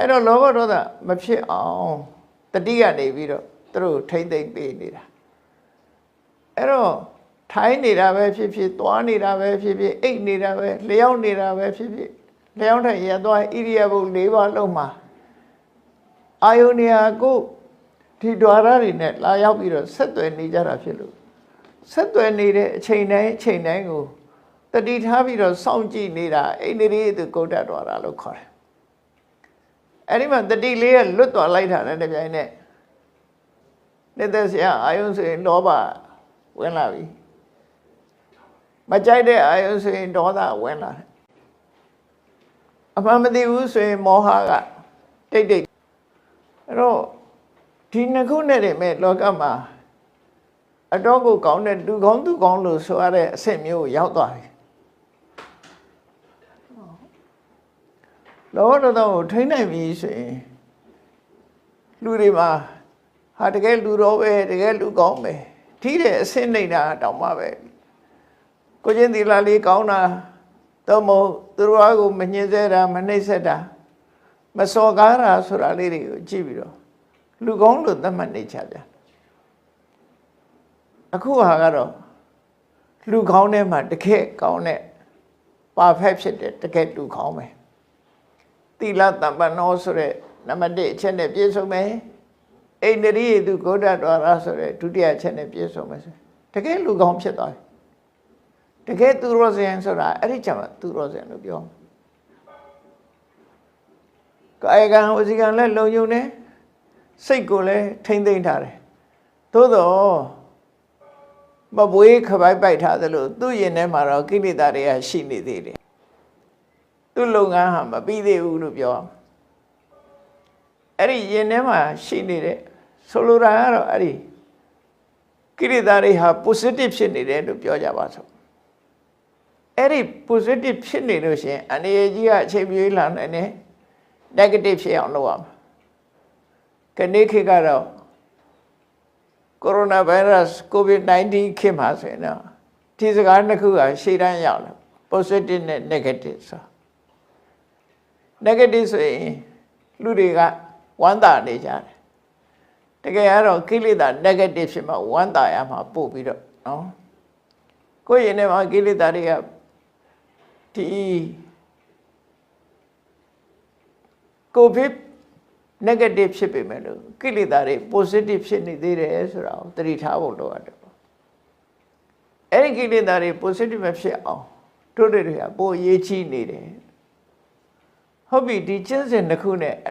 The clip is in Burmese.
အဲ့တော့လောဘဒေါသမဖြစ်အောင်တတိကနေပြီးတော့သူတို့ထိမ့်သိမ့်ပေးနေတာအဲ့တော့ထိုင်းနေတာပဲဖြစ်ဖြစ်သွားနေတာပဲဖြစ်ဖြစ်အိတ်နေတာပဲလျှောက်နေတာပဲဖြစ်ဖြစ်လျှောက်ထိုင်ရသွားဣရိယာပု၄ပါးလုံးမှာအာယုန်နေရာကိုဒီဓာရတွေနဲ့လာရောက်ပြီးတော့ဆက်သွယ်နေကြတာဖြစ်လို့ဆက်သွယ်နေတဲ့အချိန်တိုင်းအချိန်တိုင်းကိုတတိထားပြီးတော့စောင့်ကြည့်နေတာအိန္ဒိရိယသူကုဋ္ဌတော်တာလို့ခေါ်တယ် အဲ့ဒီမှာတတိလေးကလွတ်သွားလိုက်တာနဲ့တပြိုင်နက်နေတဲ့ဆရာအာယုန်ဆိုရင်လောဘဝင်လာပြီမကြိုက်တဲ့အာယုန်ဆိုရင်ဒေါသဝင်လာတယ်အမှန်မသိဘူးဆိုရင်မောဟကတိတ်တိတ်အဲ့တော့ဒီနှစ်ခုနဲ့တည်းမဲ့လောကမှာအတော့ကိုကောင်းတဲ့လူကောင်းသူကောင်းလို့ဆိုရတဲ့အဆင့်မျိုးကိုရောက်သွားပြီ လောတော်တော်ကိုထိမ့်နိုင်ပြီဆိုရင်လူတွေမှာဟာတကယ်လူတော်ပဲတကယ်လူကောင်းပဲထိတဲ့အဆင့်နေတာတောင်မှပဲကိုချင်းသီလာလေးကောင်းတာတော့မဟုတ်သူတို့အကိုမညှင်းဆဲတာမနှိပ်စက်တာမစော်ကားတာဆိုတာလေးတွေကိုကြည့်ပြီးတော့လူကောင်းလို့သတ်မှတ်နေချပြန်အခုဟာကတော့လူကောင်းထဲမှာတကယ်ကောင်းတဲ့ပါဖက်ဖြစ်တဲ့တကယ်လူကောင်းပဲ သီလတမ္ပနောဆိုတဲ့နံပါတ်1အချက်နဲ့ပြည့်စုံမယ်အိန္ဒြိယသူဂုဒ္ဓတော်ရဆိုတဲ့ဒုတိယအချက်နဲ့ပြည့်စုံမယ်ဆိုတကယ်လူကောင်းဖြစ်သွားတယ်တကယ်သူရောဇင်ဆိုတာအဲ့ဒီကြောင့်သူရောဇင်လို့ပြောကာယကံဝစီကံလည်းလုံယုံတယ်စိတ်ကိုလည်းထိမ့်သိမ့်ထားတယ်သို့တော့မပွေးခပိုက်ပိုက်ထားသလိုသူ့ရင်ထဲမှာတော့ကိလေသာတွေကရှိနေသေးတယ် သူ့လုပ်ငန်းဟာမပြီးသေးဘူးလို့ပြောအောင်အဲ့ဒီရင်ထဲမှာရှိနေတဲ့ဆိုလိုတာကတော့အဲ့ဒီကိလေသာတွေဟာ positive ဖြစ်နေတယ်လို့ပြောကြပါစို့အဲ့ဒီ positive ဖြစ်နေလို့ရှိရင်အနေကြီးကအချိန်ပြေးလာနိုင်တယ် negative ဖြစ်အောင်လုပ်ရမှာခဏခေတ်ကတော့ကိုရိုနာဗိုင်းရပ်စ် COVID-19 ခေတ်မှာဆိုရင်တော့ဒီစကားနှစ်ခုကရှေ့တန်းရောက်လာ positive နဲ့ negative ဆို negative ဆိုရင်လူတွေကဝမ်းသာနေကြတယ်တကယ်ကတော့ကိလေသာ negative ဖြစ်မှဝမ်းသာရမှာပို့ပြီးတော့နော်ကိုယ့်ရင်ထဲမှာကိလေသာတွေကဒီကိုဗစ် negative ဖြစ်ပေမဲ့လို့ကိလေသာတွေ positive ဖြစ်နေသေးတယ်ဆိုတာကိုသတိထားဖို့လိုအပ်တယ်ပေါ့အဲ့ဒီကိလေသာတွေ positive မဖြစ်အောင်တို့တွေကပိုအရေးကြီးနေတယ် ဟုတ်ပြီဒီကျင့်စဉ်တစ်ခုနဲ့